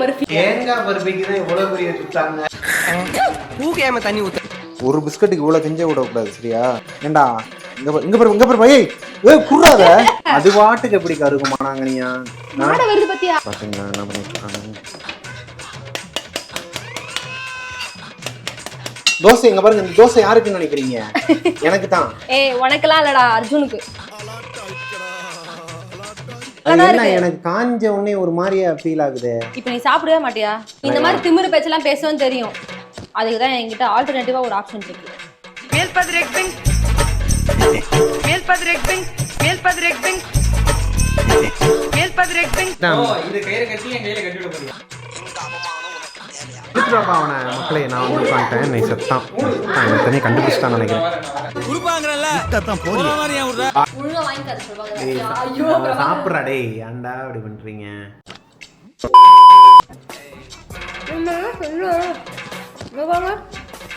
பர்ஃபி தேங்காய் பருப்பிக்கு தான் இவ்வளவு பெரிய சுத்தாங்க. பூக்கையாம தண்ணி ஊத்து. ஒரு பிஸ்கட்டுக்கு இவ்வளவு கெஞ்ச விடக்கூடாது சரியா? ஏண்டா? இங்க பாரு இங்க பாரு இங்க பாரு ஏய் ஏய் குடுறாத அது பாட்டுக்கு எப்படி கருக்குமா நாங்கனியா? மாட வருது பத்தியா? பாத்தீங்களா என்ன பண்ணிருக்காங்க? தோசை எங்க பாருங்க இந்த தோசை யாருக்குன்னு நினைக்கிறீங்க? எனக்கு தான். ஏய் உனக்கெல்லாம் இல்லடா அர்ஜுனுக்கு. எனக்கு காஞ்ச உடனே ஒரு மாதிரியா ஃபீல் ஆகுது. இப்போ நீ சாப்பிடவே மாட்டியா? இந்த மாதிரி திமிரு பேச்செல்லாம் பேசவும் தெரியும். அதுக்கு தான் என்கிட்ட ஆல்டர்னேட்டிவா ஒரு ஆப்ஷன் இருக்கு. மேல்பது ரெக்பிங் மேல்பது ரெக்பிங் மேல்பது ரெக்பிங் மேல்பது ரெக்பிங் இது கையில கட்டி என் கையில கட்டி விட போறியா? எடுத்துட்டு அவனை மக்களே நான் வந்து உட்காந்துட்டேன் நீ செத்தான். எனக்கு தனியாக கண்டுபிடிச்சிட்டான்னு நினைக்கிறேன். நான் சாப்பிட்றா டேய். ஏன்டா இப்படி பண்றீங்க?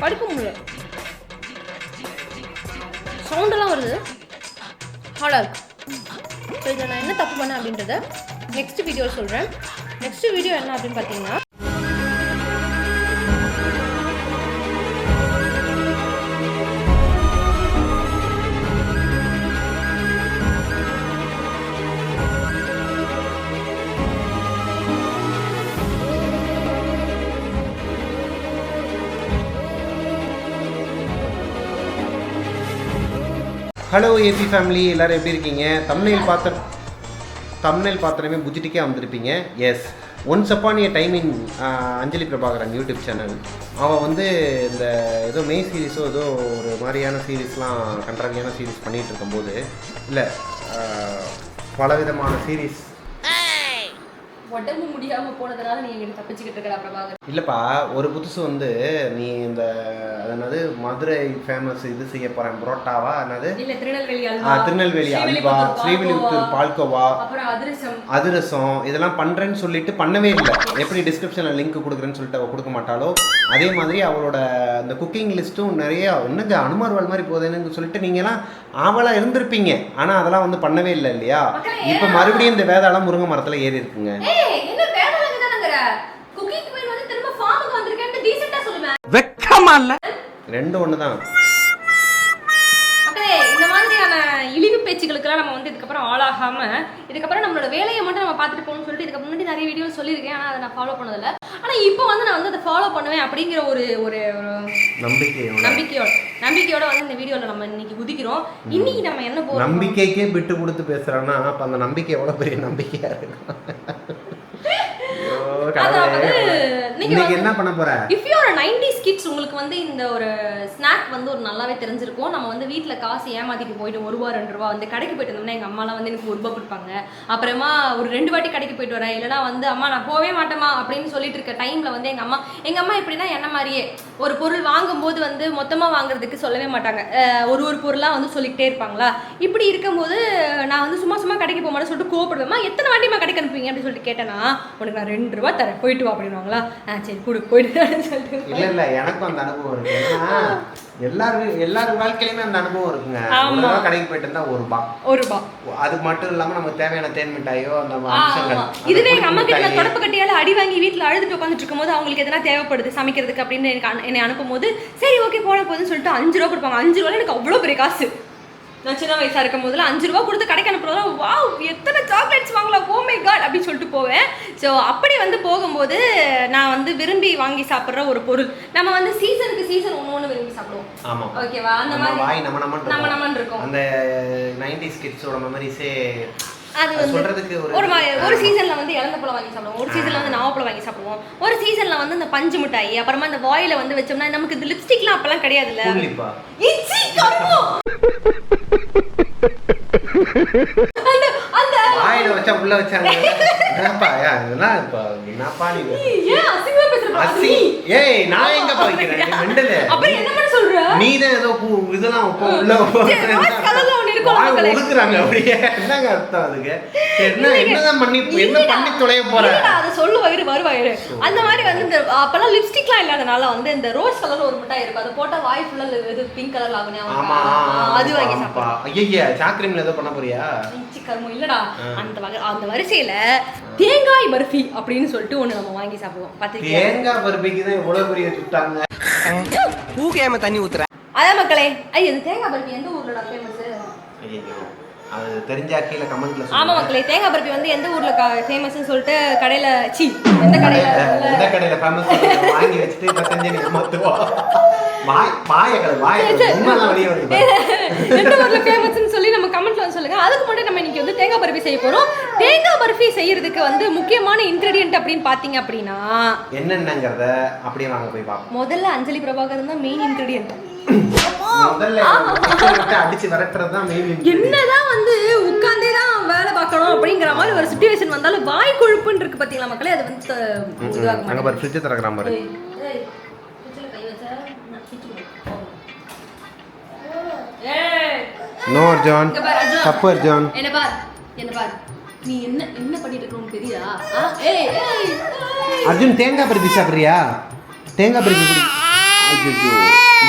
படிக்க முடியல. சவுண்டெல்லாம் வருது. ஹார்டாக இருக்கு. சரி இதை நான் என்ன தப்பு பண்ணேன் அப்படின்றத நெக்ஸ்ட் வீடியோ சொல்கிறேன் நெக்ஸ்ட் வீடியோ என்ன அப்படின்னு பார்த்தீங்கன்னா ஹலோ ஏபி ஃபேமிலி எல்லாரும் எப்படி இருக்கீங்க? தமிழில் பார்த்த தமிழில் பாத்திரமே புஜிட்டிக்கே வந்திருப்பீங்க. As once upon a time in Anjali Prabhakaran YouTube channel அவன் வந்து இந்த ஏதோ மெய் சீரிஸோ ஏதோ ஒரு மாதிரியான சீரீஸ்லாம் கண்ட்ராவியான சீரீஸ் பண்ணிகிட்டு இருக்கும்போது இல்லை பலவிதமான சீரீஸ் உடம்பு முடியாமல் போனதுனால நீ எங்கிட்ட தப்பிச்சுக்கிட்டு இருக்கடா பிரபாகர். இல்லைப்பா ஒரு புதுசு வந்து நீ இந்த அது என்னது மதுரை ஃபேமஸ் இது செய்ய போகிறேன் புரோட்டாவா என்னது? இல்ல திருநெல்வேலி அல்வா. திருநெல்வேலி அல்வா ஸ்ரீவில்லிபுத்தூர் பால்கோவா. அப்புறம் அதிரசம். அதிரசம் இதெல்லாம் பண்ணுறேன்னு சொல்லிட்டு பண்ணவே இல்லை. எப்படி டிஸ்கிரிப்ஷனில் லிங்க் கொடுக்குறேன்னு சொல்லிட்டு அவள் கொடுக்க மாட்டாளோ? அதே மாதிரி அவளோட அந்த குக்கிங் லிஸ்ட்டும் நிறைய என்னங்க அனுமார் வாழ் மாதிரி போகுதுன்னு சொல்லிட்டு நீங்களாம் ஆவலாக இருந்திருப்பீங்க. ஆனால் அதெல்லாம் வந்து பண்ணவே இல்லை இல்லையா? இப்போ மறுபடியும் இந்த வேதாளம் முருங்கை மரத்தில் ஏறி இருக்குங்க. வெக்கமா இல்ல. ரெண்டும் ஒன்று தான் இந்த மாதிரியான இழிவு பேச்சுகளுக்கெல்லாம் நம்ம வந்து இதுக்கப்புறம் ஆளாகாம இதுக்கப்புறம் நம்மளோட வேலையை மட்டும் நம்ம பார்த்துட்டு போகணும்னு சொல்லிட்டு இதுக்கு முன்னாடி நிறைய வீடியோ சொல்லியிருக்கேன் ஆனால் அதை நான் ஃபாலோ பண்ணதில்ல. ஆனால் இப்போ வந்து நான் வந்து அதை ஃபாலோ பண்ணுவேன் அப்படிங்கிற ஒரு ஒரு நம்பிக்கையோட. நம்பிக்கையோட நம்பிக்கையோட வந்து இந்த வீடியோவில் நம்ம இன்னைக்கு குதிக்கிறோம். இன்னைக்கு நம்ம என்ன போகிறோம் நம்பிக்கைக்கே விட்டு கொடுத்து பேசுறான்னா அப்ப அந்த நம்பிக்கை எவ்வளவு பெரிய நம்பிக்கையா இருக்கும்? நீங்க என்ன பண்ண போற? If you are nineties kids உங்களுக்கு வந்து இந்த ஒரு ஸ்நாக் வந்து ஒரு நல்லாவே தெரிஞ்சிருக்கும். நம்ம வந்து வீட்டில் காசு ஏமாத்திட்டு போயிட்டு ஒரு ரூபா ரெண்டு ரூபா வந்து கடைக்கு போயிட்டு இருந்தோம்னா எங்கள் அம்மாலாம் வந்து எனக்கு ஒரு ரூபா கொடுப்பாங்க. அப்புறமா ஒரு ரெண்டு வாட்டி கடைக்கு போயிட்டு வரேன். இல்லைனா வந்து அம்மா நான் போவே மாட்டேமா அப்படின்னு சொல்லிட்டு இருக்க டைமில் வந்து எங்கள் அம்மா எங்கள் அம்மா எப்படின்னா என்ன மாதிரியே ஒரு பொருள் வாங்கும்போது வந்து மொத்தமாக வாங்குறதுக்கு சொல்லவே மாட்டாங்க. ஒரு ஒரு பொருளாக வந்து சொல்லிக்கிட்டே இருப்பாங்களா? இப்படி இருக்கும்போது நான் வந்து சும்மா சும்மா கடைக்கு போக மாட்டேன்னு சொல்லிட்டு கோவப்படுவேம்மா. எத்தனை வாட்டிமா கடைக்கு அனுப்புவீங்க? அப்படின்னு சொல்லிட்டு கேட்டேன்னா உனக்கு நான் ரெண்டு ரூபா தரேன். போயிட்டு வா அப்படின்வாங்களா ஆ சரி கொடு போயிட்டு சொல்லிட்டு இல்ல இல்ல எனக்கும் அந்த அனுபவம் இருக்கு. ஏன்னா எல்லாரும் எல்லாரும் வாழ்க்கையிலுமே அந்த அனுபவம் இருக்குங்க. ஒரு கடைக்கு போயிட்டு இருந்தா ஒரு ரூபாய் ஒரு ரூபா அது மட்டும் இல்லாம நமக்கு தேவையான தேன் மிட்டாயோ அந்த அம்சங்கள் இதுவே எங்க அம்மா கிட்ட நான். தொடப்பு கட்டியால அடி வாங்கி வீட்ல அழுதுட்டு உட்காந்துட்டு இருக்கும்போது அவங்களுக்கு எதனா தேவைப்படுது சமைக்கிறதுக்கு அப்படின்னு எனக்கு என்னை அனுப்பும்போது சரி ஓகே போன போதுன்னு சொல்லிட்டு அஞ்சு ரூபா கொடுப்பாங்க. அஞ்சு ரூபாய் எனக்கு அவ்வளோ பெரிய காசு. நான் சின்ன வயசா இருக்கும் போதுல அஞ்சு ரூபா கொடுத்து கடைக்கு அனுப்புறதா வாவ் எத்தனை சாக்லேட்ஸ் வாங்கலாம் ஓ மை காட் அப்படின்னு சொல்லிட்டு போவேன். ஸோ அப்படி வந்து போகும்போது நான் வந்து விரும்பி வாங்கி சாப்பிட்ற ஒரு பொருள். நம்ம வந்து சீசனுக்கு சீசன் ஒன்று ஒன்று விரும்பி சாப்பிடுவோம். ஆமா. ஓகேவா அந்த மாதிரி நம்ம நம்ம இருக்கும். அந்த நைன்டிஸ் கிட்ஸோட மெமரிஸே அது வந்து சொல்றதுக்கு ஒரு ஒரு சீசன்ல வந்து இளந்த பழம் வாங்கி சாப்பிடுவோம். ஒரு சீசன்ல வந்து நாவப்பழம் வாங்கி சாப்பிடுவோம். ஒரு சீசன்ல வந்து இந்த பஞ்சு மிட்டாய் அப்புறமா இந்த வாயில வந்து வச்சோம்னா நமக்கு இந்த லிப்ஸ்டிக்லாம் அப்பெல்லாம் கருமம். அந்த அந்த வாயில வச்சா உள்ள வச்சாங்க. என்னப்பா யா, இதெல்லாம் இப்ப என்னப்பா நீ ஏன் அசிங்கமா பேசுற அசி ஏய் நான் எங்க பாக்கிறேன் மெண்டலு. அப்புறம் என்ன பண்ண சொல்ற? நீ தான் ஏதோ இதெல்லாம் உள்ள ஒழுக்குறாங்க அப்படியே. என்னங்க அர்த்தம் அதுக்கு? என்ன என்னதான் பண்ணி என்ன. பண்ணி தொலைய போற? அதை சொல்லு வயிறு வருவாயிரு அந்த மாதிரி வந்து இந்த அப்பெல்லாம் லிப்ஸ்டிக்லாம் இல்லாதனால வந்து இந்த ரோஸ் கலர்ல ஒரு மிட்டாய் இருக்கும் அது போட்டா வாய் ஃபுல்லா இது பிங்க் கலர்ல ஆகும் அது வாங்கி சாப்பிடுறோம் ஐயா சாக்ரீம்ல ஏதோ பண்ண போறியா? கருமம் இல்லடா. அந்த வகை அந்த வரிசையில தேங்காய் பர்ஃபி அப்படின்னு சொல்லிட்டு ஒண்ணு நம்ம வாங்கி சாப்பிடுவோம் பாத்திருக்கியா தேங்காய் பருப்பிக்கு தான் இவ்வளவு பெரிய சுட்டாங்க ஊக ஏம தண்ணி ஊத்துற அதான் மக்களே ஐய இந்த தேங்காய் பர்ஃபி எந்த ஊர்லடா ஃபேமஸ் ஐயோ அது தெரிஞ்சா கீழே கமெண்ட்ல ஆமா மக்களே தேங்காய் பர்ஃபி வந்து எந்த ஊர்ல ஃபேமஸ்னு சொல்லிட்டு கடையில சி எந்த கடையில எந்த கடையில ஃபேமஸ் வாங்கி வச்சுட்டு இப்ப செஞ்சு நீங்க மாத்துவா. வாய் வாய கடை வாய உண்மைலாம் வெளியே வருது எந்த ஊர்ல ஃபேமஸ்னு சொல்லி நம்ம கமெண்ட்ல வந்து சொல்லுங்க. அதுக்கு முன்னாடி நம்ம இன்னைக்கு வந்து தேங்காய் பர்ஃபி செய்ய போறோம். தேங்காய் பர்ஃபி செய்யறதுக்கு வந்து முக்கியமான இன்கிரெடியன்ட் அப்படின்னு பாத்தீங்க அப்படின்னா என்னென்னங்கிறத அப்படியே வாங்க போய் பார்ப்போம் முதல்ல அஞ்சலி பிரபாகரன் தான் மெயின் இன்கிரெடியன்ட் என்னதான் வந்து உட்கார்ந்தே தான் வேலை பார்க்கணும் அப்படிங்கிற மாதிரி ஒரு சுச்சுவேஷன் வந்தாலும் வாய் கொழுப்புன்னு இருக்கு பாத்தீங்களா மக்களே? அது வந்து அங்க. பாரு ஃப்ரிட்ஜ். ஏய், நோ அர்ஜுன். தப்பு அர்ஜுன் என்ன பார் என்ன பார். நீ என்ன என்ன பண்ணிட்டு இருக்கணும் ஏய். அர்ஜுன் தேங்காய் பருப்பி சாப்பிடுறியா? தேங்காய் ஐயோ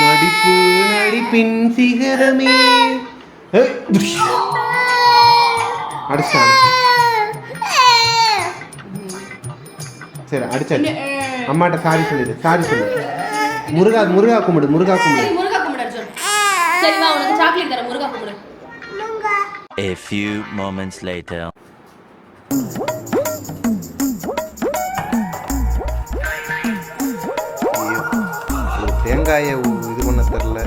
நடிப்பு நடிப்பின் சிகரமே. அடிச்சிட்டான் சரி அடிச்சாச்சு அம்மாட்ட சாரி சொல்லிடு சாரி சொல்லு. முருகா முருகா கும்பிடு முருகா கும்பிடு. சரி முருகா கும்பிடு அர்ஜுன். சரி வா உனக்கு சாக்லேட் தரேன் முருகா கும்பிடு. A few moments later. தேங்காயை இது பண்ண தெரில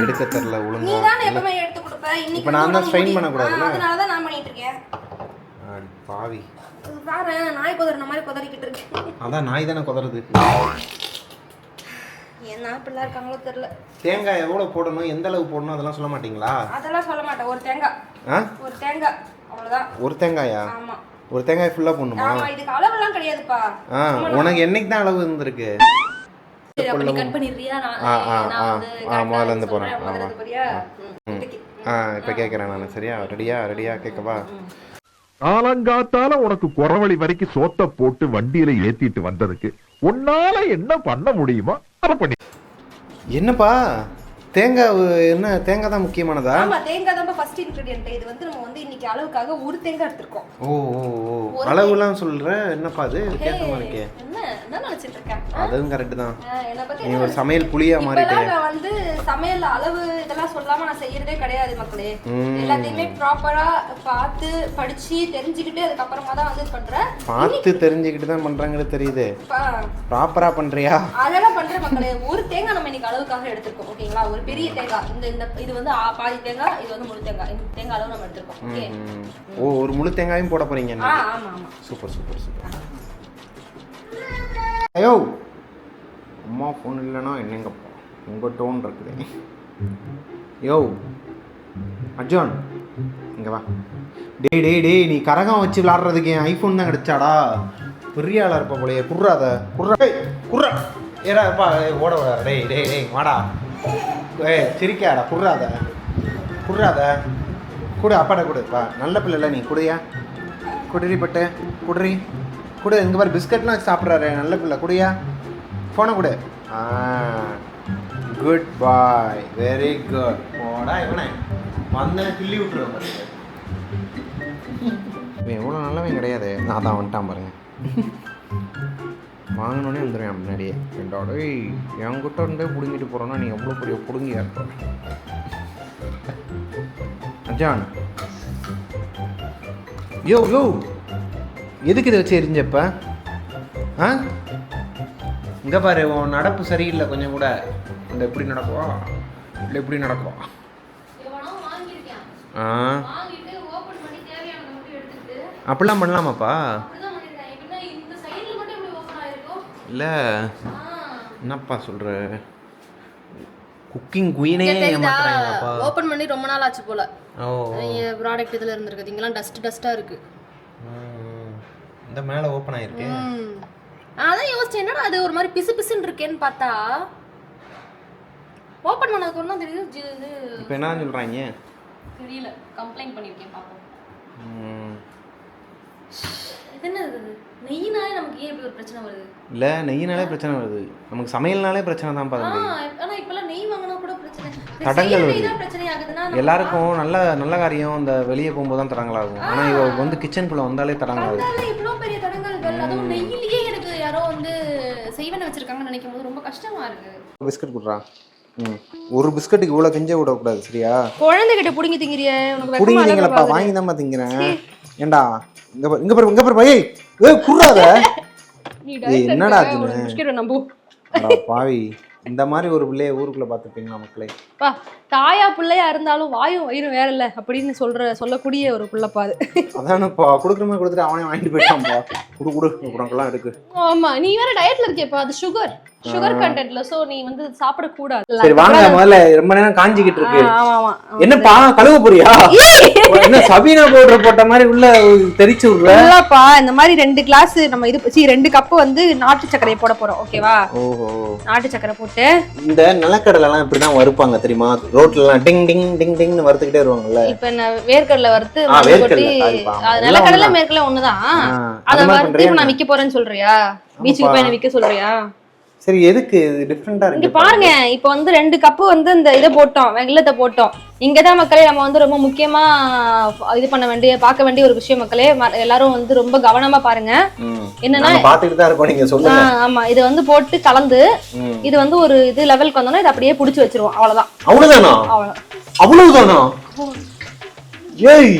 எடுக்க தெரில நீ ஒழுங்கா இப்ப நான் தான் குடி. பண்ணக்கூடாதுல்ல? அதனால தான் நான் பண்ணிட்டு இருக்கேன். பாவி. பாரு நாய் குதறின மாதிரி குதறிக்கிட்டு இருக்கேன் அதான் நாய் தானே குதறது. என்ன பிள்ளை இருக்காங்களோ தெரியல. தேங்காய் எவ்வளோ போடணும் எந்த அளவு போடணும் அதெல்லாம் சொல்ல மாட்டீங்களா? அதெல்லாம் சொல்ல மாட்டேன். ஒரு தேங்காய். ஆ? ஒரு தேங்காய். அவ்வளவுதான். ஒரு தேங்காயா? ஆமா. ஒரு தேங்காய் ஃபுல்லாக போடணுமா? இதுக்கு அளவெல்லாம் கிடையாதுப்பா. ஆ உனக்கு என்னைக்கு தான் அளவு இருந்திருக்கு? சரி அப்ப நீ கட் பண்ணிடுறியா நான் ஆ, ஆ, நான் ஆ, வந்து ஆ, correct ஆ முதல்ல இருந்து சொல்றேன். போறேன். முதல்ல ஆமா. இருந்து போறியா? ம், இதுக்கு. ஆ இப்போ கேட்குறேன் நான் சரியா ரெடியா ரெடியா கேட்கவா காலங்காத்தால உனக்கு குறவழி வரைக்கும் சோத்த போட்டு வண்டியில ஏத்திட்டு வந்ததுக்கு உன்னால என்ன பண்ண முடியுமோ அதை பண்ணி என்னப்பா தேங்காய் என்ன தேங்காய் தான் முக்கியமானதா? ஆமா தேங்காய் தான் ஃபர்ஸ்ட் இன்கிரிடியன்ட் இது வந்து நம்ம வந்து இன்னைக்கு அளவுக்காக ஒரு தேங்காய் எடுத்திருக்கோம். ஓ ஓ ஓ. அளவுலாம் சொல்ற என்னப்பா அது? வித்தியாசமா இருக்கே. என்ன என்ன நினைச்சிட்டு இருக்க? அதுவும் கரெக்ட் தான். நீ ஒரு சமையல் புளியா மாறிட்டே. நான் வந்து சமையல் அளவு இதெல்லாம் சொல்லாம நான் செய்யறதே கிடையாது மக்களே. எல்லாத்தையுமே ப்ராப்பரா பார்த்து படிச்சு தெரிஞ்சுக்கிட்டு அதுக்கப்புறமா தான் வந்து பண்றேன். பார்த்து தெரிஞ்சுக்கிட்டு தான் பண்றாங்கிறது தெரியுது. ப்ராப்பரா பண்றியா? அதெல்லாம் பண்ற மக்களே. ஒரு தேங்காய் நம்ம இன்னைக்கு அளவுக்காக எடுத்திருக்கோம். ஓகேங்களா? ஒரு பெரிய தேங்காய். இந்த இந்த இது வந்து பாதி தேங்காய் இது வந்து முழு தேங்காய். இந்த தேங்காய் அளவு நம்ம எடுத்திருக்கோம். ஓகே. ஓ ஒரு முழு தேங்காயும் போட போறீங்க ஆ. ஆமா ஆமா. Super super super. ஐயோ! அம்மா ஃபோன் இல்லைன்னா என்னங்கப்பா உங்கள் டோன் இருக்குது. யோ அர்ஜுன் இங்கே வா. டேய் டேய் டேய் நீ கரகம் வச்சு விளாட்றதுக்கு என் ஐஃபோன் தான் கிடைச்சாடா? பெரிய ஆளாக இருப்ப போலயே. குர்றாத குர்ரா ஏய் குர்ரா ஏடாப்பா ஏய், ஓட விட டேய் டேய் டேய் வாடா. ஏய் சிரிக்காடா குடுறாத. குடுறாத. கொடு அப்பாடா கொடு. வா நல்ல பிள்ளைல நீ. குடியா குடிரி பட்டு குடிரி குடு இங்கே பாரு பிஸ்கட்லாம் வச்சு சாப்பிட்றாரு நல்ல பிள்ளை. குடியா ஃபோனை கொடு. ஆ குட் பாய் வெரி குட் போடா இவனே. வந்தேன் கிள்ளி விட்டுருவேன் இவன் எவ்வளோ நல்லவன் கிடையாது. நான் தான் வந்துட்டான் பாருங்க. வாங்கினோடனே வந்துடுவேன் முன்னாடியே. என்னோட என்கிட்ட இருந்தே பிடுங்கிட்டு போகிறோன்னா நீ எவ்வளோ பெரிய பிடுங்கியா இருப்ப? அஜான் யோ யோ. எதுக்கு இதை வச்சு எரிஞ்சப்ப ஆ? இங்கே பாரு உன் நடப்பு சரியில்லை கொஞ்சம் கூட. இந்த எப்படி நடக்குவா? இல்லை எப்படி நடக்குவா? ஆ. அப்படிலாம் பண்ணலாமாப்பா அப்படிதான் பண்ணிருக்கேன் எப்படின்னா இந்த சைடுல மட்டும் எப்படி ஓபன் ஆயிருக்கும் இல்லை. என்னப்பா சொல்கிற குக்கிங் குயினே ஏமாத்துறாங்கப்பா ஓபன் பண்ணி ரொம்ப நாள் ஆச்சு போல. ஓ. ப்ராடக்ட் இதுல இருந்திருக்கு இங்கெல்லாம் டஸ்ட் டஸ்டா இருக்கு. இந்த மேலே ஓப்பன் ஆயிருக்கு. அதான் யோசிச்சேன். என்னடா அது ஒரு மாதிரி பிசு பிசுன்னு இருக்கேன்னு பார்த்தா ஓபன் பண்ணதுக்கு தான் தெரியுது இது இப்போ என்ன சொல்கிறாங்க தெரியல. கம்ப்ளைண்ட் பண்ணியிருக்கேன் பாப்போம். என்ன இது? நெய்னாலே நமக்கு ஏன் இப்படி ஒரு பிரச்சனை வருது? இல்ல நெய்யினாலே பிரச்சனை வருது. நமக்கு சமையல்னாலே பிரச்சனை தான் பாருங்க. ஆனா இப்பெல்லாம் நெய் வாங்கினா கூட பிரச்சனை. இந்த தடங்கள் வருது. எல்லாருக்கும் நல்ல நல்ல காரியம் இந்த வெளியே போகும்போது தான் தடங்களாகும் ஆனா இவ வந்து கிச்சனுக்குள்ள வந்தாலே தடங்களாகும் இவ்வளோ பெரிய தடங்கல்கள். அதுவும் நெய்யிலேயே எனக்கு யாரோ வந்து செய்வன வச்சிருக்காங்கன்னு நினைக்கும் போது ரொம்ப கஷ்டமா இருக்கு. பிஸ்கட் கொடுறா. ம். ஒரு பிஸ்கட்டுக்கு இவ்வளோ கெஞ்ச விடக்கூடாது சரியா? குழந்தைகிட்ட புடுங்கி திங்கிறிய உனக்கு குடிங்களப்பா வாங்கி தான் திங்கிறேன். ஏண்டா? இங்க பாரு இங்க பாரு இங்க பாரு ஏய் ஏய் குர்றாத. நீ ஏய், என்னடா இதுன்னு? முஷ்கிட்டு நம்பு. அடா பாவி. இந்த மாதிரி ஒரு பிள்ளைய ஊருக்குள்ள பார்த்துருப்பீங்களா மக்களே? பா தாயா பிள்ளையா இருந்தாலும் வாயும் வயிறும் வேற இல்ல அப்படின்னு சொல்ற சொல்லக்கூடிய ஒரு பிள்ளைப்பா அது. அதானப்பா கொடுக்குற மாதிரி கொடுத்துட்டு அவனே வாங்கிட்டு போயிட்டான்ப்பா. குடு குடு உனக்கெல்லாம் இருக்கு. ஆமா நீ வேற டயட்ல இருக்கேப்பா அது சுகர் சுகர் கண்டென்ட்ல சோ நீ வந்து சாப்பிட கூடாது சரி வாங்க முதல்ல ரொம்ப நேரம் காஞ்சிக்கிட்டு இருக்கு. என்னப்பா கழுவ போறியா? என்ன சபீனா பவுடர் போட்ட மாதிரி உள்ள தெரிச்சு விடுற இல்லப்பா இந்த மாதிரி ரெண்டு கிளாஸ் நம்ம இது சி ரெண்டு கப்பு வந்து நாட்டு சர்க்கரையை போட போறோம் ஓகேவா ஓஹோ. நாட்டு சர்க்கரை போட்டு. இந்த நிலக்கடலை எல்லாம் இப்படிதான் வறுப்பாங்க தெரியுமா? ரோட்ல எல்லாம் டிங் டிங் டிங் டிங்னு வறுத்துக்கிட்டே வருவாங்கல்ல. இப்ப நான் வேர்க்கடலை வறுத்து கொட்டி நிலக்கடலை. மேற்கடலை ஒண்ணுதான். அத வறுத்து நான் என்ன? விக்க போறேன்னு சொல்றியா? பீச்சுக்கு போய் என்ன விக்க சொல்றியா? சரி எதுக்கு? இது டிஃப்ரெண்டா இருக்கு. பாருங்க இப்ப வந்து ரெண்டு கப்பு வந்து இந்த இதை போட்டோம் வெள்ளத்தை போட்டோம். இங்கதான் மக்களே நம்ம வந்து ரொம்ப முக்கியமா இது பண்ண வேண்டிய பார்க்க வேண்டிய ஒரு விஷயம் மக்களே. எல்லாரும் வந்து ரொம்ப கவனமா பாருங்க. என்னன்னா நாங்க பாத்துக்கிட்டு தான் இருக்கோம் நீங்க சொல்லுங்க. ஆமா இது வந்து போட்டு கலந்து. இது வந்து ஒரு இது லெவலுக்கு வந்தோம்னா இதை அப்படியே புடிச்சு வச்சிருவோம் அவ்வளவுதான். அவ்வளவுதானா? அவ்வளவு அவ்வளவுதானா. ஏய்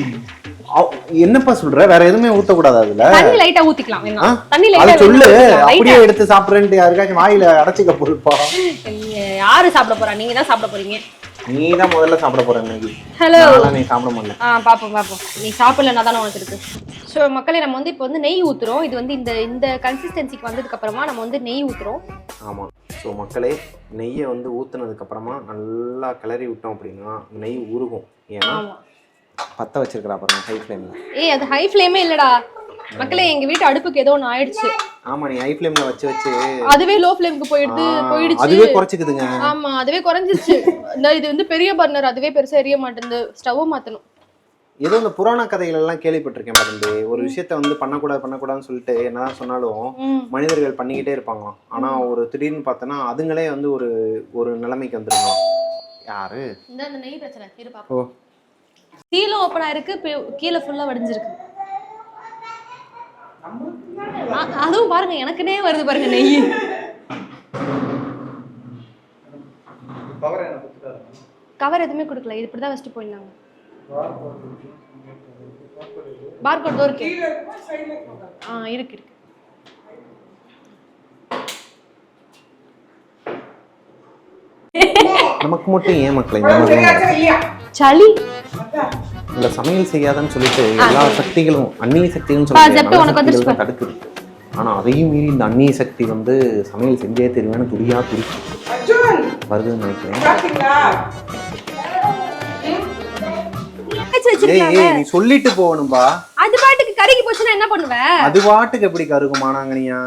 என்னப்பா சொல்ற? வேற எதுவுமே ஊத்தக்கூடாது அதுல. தண்ணி லைட்டா ஊத்திக்கலாம்? வேணா தண்ணி லைட்டா சொல்லு. அப்படியே எடுத்து சாப்பிடுறேன்ட்டு யாருக்காச்சும் வாயில அடைச்சிக்க போடுப்பா யாரு சாப்பிட போறா? நீங்க தான் சாப்பிட போறீங்க. நீ தான் முதல்ல சாப்பிட போற இன்னைக்கு. ஹலோ நீ சாப்பிட மாட்டேன் ஆ பாப்போம் பாப்போம். நீ சாப்பிடலன்னா தானே உனக்கு இருக்கு. ஸோ மக்களே நம்ம வந்து இப்போ வந்து நெய் ஊத்துறோம். இது வந்து இந்த இந்த கன்சிஸ்டன்சிக்கு வந்ததுக்கு அப்புறமா நம்ம வந்து நெய் ஊத்துறோம். ஆமா. ஸோ மக்களே நெய்யை வந்து ஊத்துனதுக்கு அப்புறமா நல்லா கிளறி விட்டோம் அப்படின்னா நெய் உருகும். ஏன்னா பத்த வச்சிருக்கிறா பாருங்க ஹை ஃப்ளேம்ல ஏய் அது ஹை ஃப்ளேமே இல்லடா. மக்களே எங்க வீட்டு அடுப்புக்கு ஏதோ ஒன்று ஆயிடுச்சு. ஆமா நீ ஹை ஃப்ளேம்ல வச்சு வச்சு அதுவே லோ ஃப்ளேமுக்கு போயிடுது போயிடுச்சு. அதுவே குறைச்சிக்குதுங்க. ஆமா அதுவே குறைஞ்சிருச்சு. இந்த இது வந்து பெரிய பர்னர் அதுவே பெருசா எரிய மாட்டேங்குது ஸ்டவ் மாத்தணும். ஏதோ இந்த புராண கதைகள் எல்லாம் கேள்விப்பட்டிருக்கேன் பாருங்க ஒரு விஷயத்த வந்து பண்ணக்கூடாது பண்ணக்கூடாதுன்னு சொல்லிட்டு என்னதான் சொன்னாலும். மனிதர்கள் பண்ணிக்கிட்டே இருப்பாங்களாம். ஆனா ஒரு திடீர்னு பார்த்தோன்னா அதுங்களே வந்து ஒரு ஒரு நிலைமைக்கு வந்துருங்களாம். யாரு? இந்த நெய் பிரச்சனை. ஓ. கீழே ஓப்பன் ஆயிருக்கு கீழே ஃபுல்லா வடிஞ்சிருக்கு. அதுவும் பாருங்க எனக்குனே வருது பாருங்க நெய். கவர் எதுவுமே கொடுக்கல இது இப்படிதான் வச்சுட்டு போயிருந்தாங்க பார்கோட் இருக்கு ஆ இருக்கு இருக்கு. நமக்கு மட்டும் ஏன் மக்களை? சளி. இந்த சமையல் செய்யாதன்னு சொல்லிட்டு எல்லா சக்திகளும் அந்நிய சக்திகளும் சொல்லிட்டு தடுக்குது. ஆனா அதையும் மீறி இந்த அந்நிய சக்தி வந்து சமையல் செஞ்சே தெரியும்னு துடியா துடிச்சு வருதுன்னு நினைக்கிறேன். நீ சொல்லிட்டு போகணும்பா. அது பாட்டுக்கு கருகி போச்சுன்னா என்ன பண்ணுவ? அது பாட்டுக்கு எப்படி கருகுமானாங்கனியா?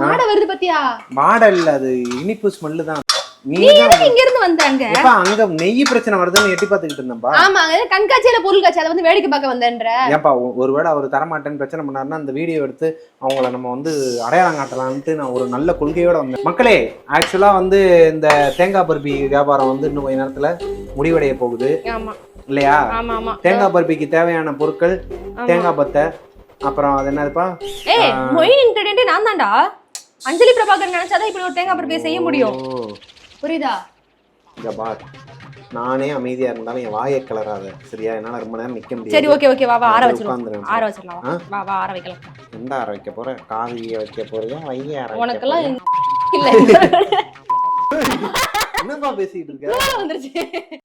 மாடை வருது பத்தியா? வாடை இல்ல அது இனிப்பு ஸ்மெல்லு தான். நீ எதுக்கு இங்க இருந்து வந்த அங்க எப்ப அங்க நெய் பிரச்சனை வருதுன்னு எட்டி பார்த்துக்கிட்டு இருந்தேன்பா. ஆமா கண்காட்சியில பொருள் காட்சி அதை வந்து வேடிக்கை பார்க்க வந்தேன்ற. ஏன்பா ஒ- ஒருவேளை அவர் தரமாட்டேன்னு பிரச்சனை பண்ணாருன்னா அந்த வீடியோ எடுத்து அவங்கள நம்ம வந்து அடையாளம் காட்டலாம்ட்டு நான் ஒரு நல்ல கொள்கையோட வந்தேன். மக்களே ஆக்சுவலா வந்து இந்த தேங்காய் பருப்பி வியாபாரம் வந்து இன்னும் கொஞ்ச நேரத்துல முடிவடைய போகுது. ஆமா. இல்லையா? தேங்காய் பருப்பிக்கு தேவையான பொருட்கள் தேங்காய் பத்தை அப்புறம் அது என்னதுப்பா? ஏய் மொயின் இன்கிரிடியன்ட் நான் தான்டா அஞ்சலி பிரபாகர் நினைச்சாதான் இப்படி ஒரு தேங்காய் பருப்பியை செய்ய முடியும். புரியுதா? இங்க பார். நானே அமைதியா இருந்தாலும் என் வாயை கிளறாத. சரியா? என்னால ரொம்ப நேரம் நிக்க முடியாது. சரி ஓகே ஓகே வா வா. ஆற உட்கார்ந்துரு. ஆற வச்சிடலாம். வா. வா ஆற வைக்கலாம். எந்த அரை வைக்க போற? காவிய வைக்க போறியா? வைய வைக்க உனக்கெல்லாம் போறியா? இல்ல. என்னப்பா பேசிட்டு இருக்க? வந்துருச்சு?